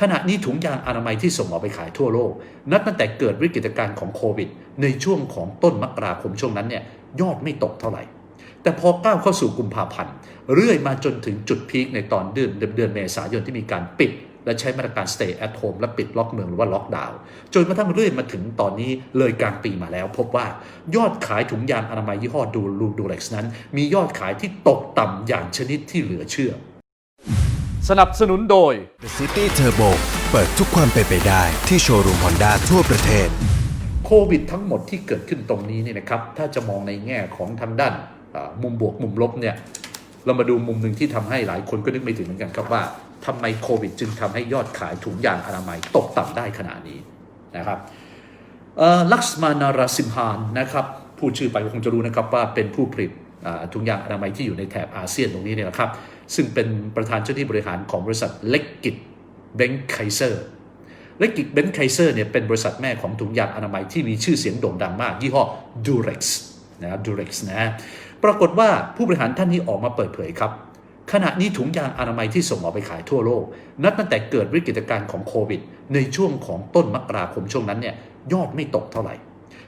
ขณะนี้ถุงยางอนามัยที่ส่งออกไปขายทั่วโลก นับตั้งแต่เกิดวิกฤตการณ์ของโควิด ในช่วงของต้นมกราคมช่วงนั้นเนี่ยยอดไม่ตกเท่าไหร่ แต่พอก้าวเข้าสู่กุมภาพันธ์เรื่อยมาจนถึงจุดพีคในตอนเดือนเดือนเมษายนที่มีการปิด และใช้มาตรการ stay at home และปิดล็อกเมืองหรือว่าล็อกดาวน์จนกระทั่งเรื่อยมาถึงตอนนี้เลยกลางปีมาแล้ว พบว่ายอดขายถุงยางอนามัยยี่ห้อดูลูดูเล็กซ์นั้น มียอดขายที่ตกต่ำอย่างชนิดที่เหลือเชื่อ สนับสนุนโดย The City Turbo เปิดทุกความเป็นไปได้ที่โชว์รูมฮอนด้าทั่วประเทศ โควิดทั้งหมดที่เกิดขึ้นตรงนี้เนี่ยนะครับ ถ้าจะมองในแง่ของทางด้านอ่ามุมบวกมุมลบเนี่ย เรามาดูมุมหนึ่งที่ทำให้หลายคนก็นึกไม่ถึงเหมือนกันครับว่าทำไมโควิด จึงทำให้ยอดขายถุงยางอนามัยตกต่ำได้ขนาดนี้นะครับเอ่อลักษมานาราซิมฮานนะครับพูดชื่อไปก็คงจะรู้นะครับว่าเป็นผู้ผลิตอ่าถุงยางอนามัยที่อยู่ในแถบอาเซียนตรงนี้เนี่ยนะครับ ซึ่งเป็นประธานเจ้าหน้าที่บริหารของบริษัทเล็กกิจเบงไคเซอร์เล็กกิจเบนไคเซอร์เนี่ยเป็นบริษัทแม่ของถุงยางอนามัยที่มีชื่อเสียงโด่งดังมาก ยี่ห้อ Durex นะครับ Durex นะฮะปรากฏว่าผู้บริหารท่านนี้ออกมาเปิดเผยครับ ขณะนี้ถุงยางอนามัยที่ส่งออกไปขายทั่วโลก นับตั้งแต่เกิดวิกฤตการณ์ของโควิด ในช่วงของต้นมกราคมช่วงนั้นเนี่ยยอดไม่ตกเท่าไหร่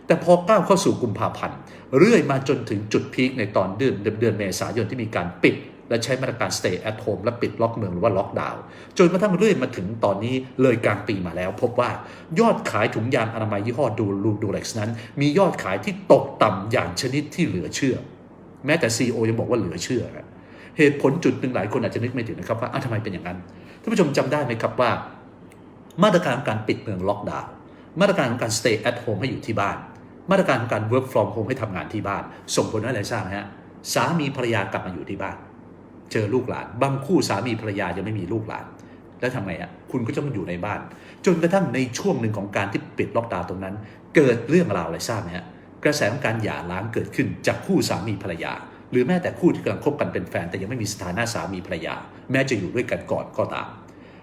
แต่พอก้าวเข้าสู่กุมภาพันธ์เรื่อยมาจนถึงจุดพีคในตอนเดือนเดือนเมษายนที่มีการปิด และใช้มาตรการ stay at home และปิดล็อกเมืองหรือว่าล็อกดาวน์จนกระทั่งเรื่อยมาถึงตอนนี้เลยกลางปีมาแล้ว พบว่ายอดขายถุงยางอนามัยยี่ห้อดูลูดูเล็กซ์นั้น มียอดขายที่ตกต่ำอย่างชนิดที่เหลือเชื่อ แม้แต่ CEO ยังบอกว่าเหลือเชื่อครับเหตุผลจุดหนึ่งหลายคนอาจจะนึกไม่ถึงนะครับว่าทำไมเป็นอย่างนั้นท่านผู้ชมจำได้ไหมครับว่า มาตรการการปิดเมืองล็อกดาวน์มาตรการของการ stay at home ให้อยู่ที่บ้าน มาตรการของการ work from home ให้ทำงานที่บ้าน ส่งผลอะไรทราบไหมฮะสามีภรรยากลับมาอยู่ที่บ้าน เจอลูกหลาน บางคู่สามีภรรยายังไม่มีลูกหลาน แล้วทำไงอะคุณก็จะมาอยู่ในบ้าน จนกระทั่งในช่วงหนึ่งของการที่ปิดล็อกดาวน์ตรงนั้น เกิดเรื่องราวอะไรทราบไหมฮะกระแสของการหย่าร้างเกิดขึ้นจากคู่สามีภรรยา หรือแม้แต่คู่ที่กำลังคบกันเป็นแฟน แต่ยังไม่มีสถานะสามีภรรยา แม้จะอยู่ด้วยกันก่อนก็ตาม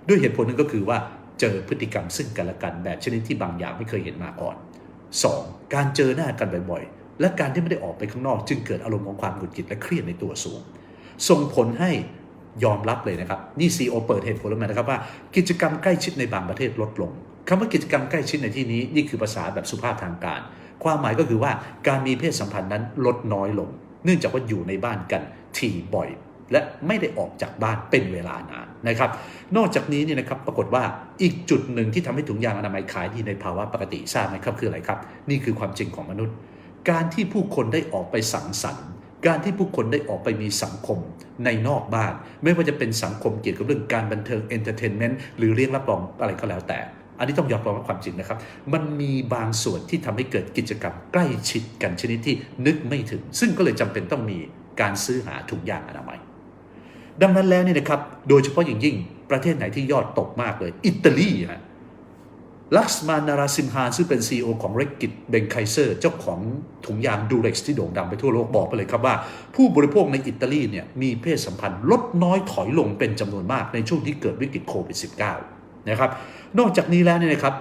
ด้วยเหตุผลหนึงก็คือว่าเจอพฤติกรรมซึ่งกันและกันแบบชนิดที่บางอย่างไม่เคยเห็นมาก่อน 2. การเจอหน้ากันบ่อยๆ และการที่ไม่ได้ออกไปข้างนอก จึงเกิดอารมณ์ของความหงุดหงิดและเครียดในตัวสูง ส่งผลให้ยอมรับเลยนะครับ นี่ซีโอเปิดเหตุผลแล้วนะครับว่า กิจกรรมใกล้ชิดในบางประเทศลดลงคำว่ากิจกรรมใกล้ชิดในที่นี้ นี่คือภาษาแบบสุภาพทางการ ความหมายก็คือว่าการมีเพศสัมพันธ์นั้นลดน้อยลง เนื่องจากว่าอยู่ในบ้านกันถี่บ่อย และไม่ได้ออกจากบ้านเป็นเวลานานนะครับ นอกจากนี้เนี่ยนะครับปรากฏว่าอีกจุดหนึ่งที่ทำให้ถุงยางอนามัยขายดีในภาวะปกติทราบไหมครับคืออะไรครับ นี่คือความจริงของมนุษย์ การที่ผู้คนได้ออกไปสังสรรค์ การที่ผู้คนได้ออกไปมีสังคมในนอกบ้าน ไม่ว่าจะเป็นสังคมเกี่ยวกับเรื่องการบันเทิงเอนเตอร์เทนเมนต์หรือเรียกรับรองอะไรก็แล้วแต่ อันนี้ต้องยอมรับว่าความจริงนะครับ มันมีบางส่วนที่ทำให้เกิดกิจกรรมใกล้ชิดกันชนิดที่นึกไม่ถึง ซึ่งก็เลยจำเป็นต้องมีการซื้อหาถุงยางอนามัย ดังนั้นแล้วเนี่ยนะครับ โดยเฉพาะอย่างยิ่งประเทศไหนที่ยอดตกมากเลย อิตาลีฮะ ลักษมานาราซิมฮานซึ่งเป็น CEO ของเรกกิ t เบงไคเซอร์เจ้าของถุงยางดูเร็กซ์ที่โด่งดังไปทั่วโลกบอกไปเลยครับว่า ผู้บริโภคในอิตาลีเนี่ยมีเพศสัมพันธ์ลดน้อยถอยลงเป็นจำนวนมากในช่วงที่เกิดวิกฤตโควิด -19 นะครับนอกจากนี้แล้วเนี่ยนะครับ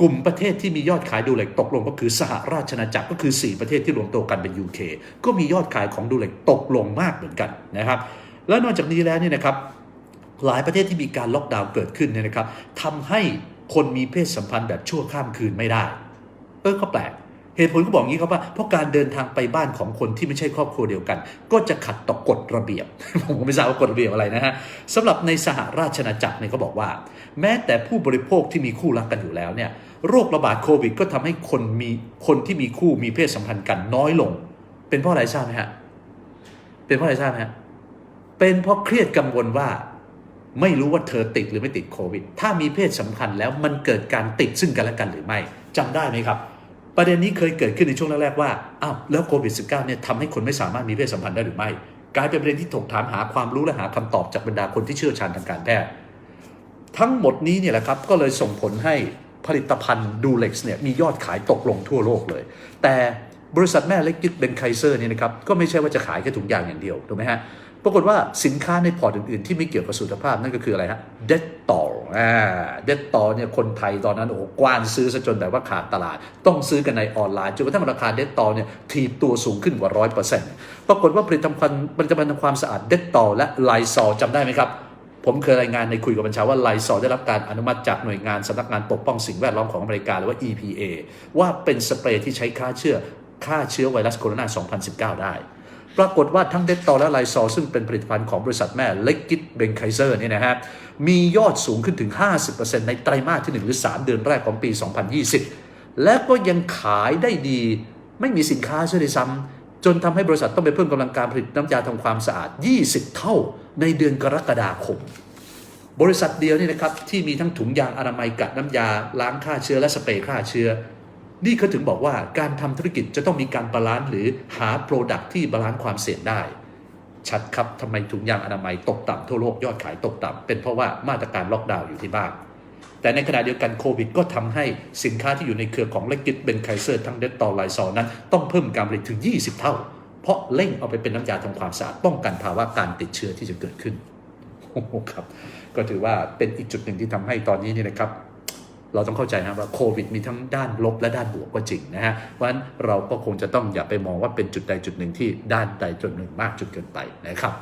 กลุ่มประเทศที่มียอดขายดูเล็กตกลงก็คือสหราชอาณาจักรก็คือ 4 ประเทศที่รวมตัวกันเป็น UK ก็มียอดขายของดูเล็กตกลงมากเหมือนกันนะครับ แล้วนอกจากนี้แล้วเนี่ยนะครับหลายประเทศที่มีการล็อกดาวน์เกิดขึ้นเนี่ยนะครับทำให้ คนมีเพศสัมพันธ์แบบชั่วข้ามคืนไม่ได้ เออก็แปลกเหตุผลก็บอกงี้ครับว่าเพราะการเดินทางไปบ้านของคนที่ไม่ใช่ครอบครัวเดียวกัน ก็จะขัดต่อกฎระเบียบ ผมไม่ทราบว่ากฎระเบียบอะไรนะฮะสำหรับในสหราชอาณาจักรเนี่ยเขาบอกว่า แม้แต่ผู้บริโภคที่มีคู่รักกันอยู่แล้วเนี่ยโรคระบาดโควิด ก็ทำให้คนมีคนที่มีคู่มีเพศสัมพันธ์กันน้อยลง เป็นเพราะอะไรทราบไหมฮะเป็นเพราะอะไรทราบไหมฮะเป็นเพราะเครียดกังวลว่า ไม่รู้ว่าเธอติดหรือไม่ติดโควิด ถ้ามีเพศสัมพันธ์แล้วมันเกิดการติดซึ่งกันและกันหรือไม่จำได้ไหมครับ ประเด็นนี้เคยเกิดขึ้นในช่วงแรกๆว่าอ้าวแล้วโควิด -19 เนี่ยทำให้คนไม่สามารถมีเพศสัมพันธ์ได้หรือไม่ กลายเป็นประเด็นที่ถกถามหาความรู้และหาคำตอบจากบรรดาคนที่เชี่ยวชาญทางการแพทย์ทั้งหมดนี้เนี่ยแหละครับก็เลยส่งผลให้ผลิตภัณฑ์ดูเล็กซ์เนี่ยมียอดขายตกลงทั่วโลกเลย แต่บริษัทแม่เล็กยึดเบนไคเซอร์เนี่ยนะครับก็ไม่ใช่ว่าจะขายแค่ถุงยางอย่างเดียวถูกไหมฮะ ปรากฏว่าสินค้าในพอร์ตอื่น ๆ ที่ไม่เกี่ยวกับสุขภาพนั่นก็คืออะไรฮะเดตตอลอ่าเดตตอลเนี่ยคนไทยตอนนั้นโอ้กว้านซื้อซะจนแบบว่าขาดตลาด ต้องซื้อกันในออนไลน์จนกระทั่งราคาเดตตอลเนี่ยทีบตัวสูงขึ้นกว่าร้อยเปอร์เซ็นต์ปรากฏว่าผลิตภัณฑ์ผลิตภัณฑ์ทำความสะอาดเดตตอลและไลซอลจำได้ไหมครับผมเคยรายงานในคุยกับบัญชาว่าไลซอได้รับการอนุมัติจากหน่วยงานสำนักงานปกป้องสิ่งแวดล้อมของอเมริกาหรือว่า EPA ว่าเป็นสเปรย์ที่ใช้ฆ่าเชื้อฆ่าเชื้อไวรัสโคโรนา 2019 ได้ ปรากฏว่าทั้งเดตตอและไลซอซึ่งเป็นผลิตภัณฑ์ของบริษัทแม่เล็กกิ t เบนไคเซอร์เนี่ยนะฮะมียอดสูงขึ้นถึง 50%ในไตรมาสที่ 1 หรือ 3 เดือนแรกของปี 2020 และก็ยังขายได้ดี ไม่มีสินค้าเชื่อด้วยซ้ำจนทำให้บริษัทต้องไปเพิ่มกำลังการผลิตน้ำยาทำความสะอาด 20 เท่าในเดือนกรกฎาคม บริษัทเดียวนี่นะครับที่มีทั้งถุงยางอนามัยกัดน้ำยาล้างฆ่าเชื้อและสเปรย์ฆ่าเชื้อ นี่เขาถึงบอกว่าการทำธุรกิจจะต้องมีการบาลานซ์หรือหาโปรดักที่บาลานซ์ความเสี่ยงได้ ชัดครับทำไมถุงยางอนามัยตกต่ำทั่วโลกยอดขายตกต่ำเป็นเพราะว่ามาตรการล็อกดาวน์อยู่ที่บ้านแต่ในขณะเดียวกันโควิดก็ทำให้สินค้าที่อยู่ในเครือของเลกิตเบนไคเซอร์ทั้งเดตตอไลซอนั้น ต้องเพิ่มการผลิตถึง 20 เท่า เพราะเร่งเอาไปเป็นน้ำยาทำความสะอาดป้องกันภาวะการติดเชื้อที่จะเกิดขึ้นโอ้ครับ ก็ถือว่าเป็นอีกจุดหนึ่งที่ทำให้ตอนนี้นี่นะครับ เราต้องเข้าใจนะว่าโควิดมีทั้งด้านลบและด้านบวกก็จริงนะฮะเพราะฉะนั้นเราก็คงจะต้องอย่าไปมองว่าเป็นจุดใดจุดหนึ่งที่ด้านใดจุดหนึ่งมากจุดเกินไปนะครับ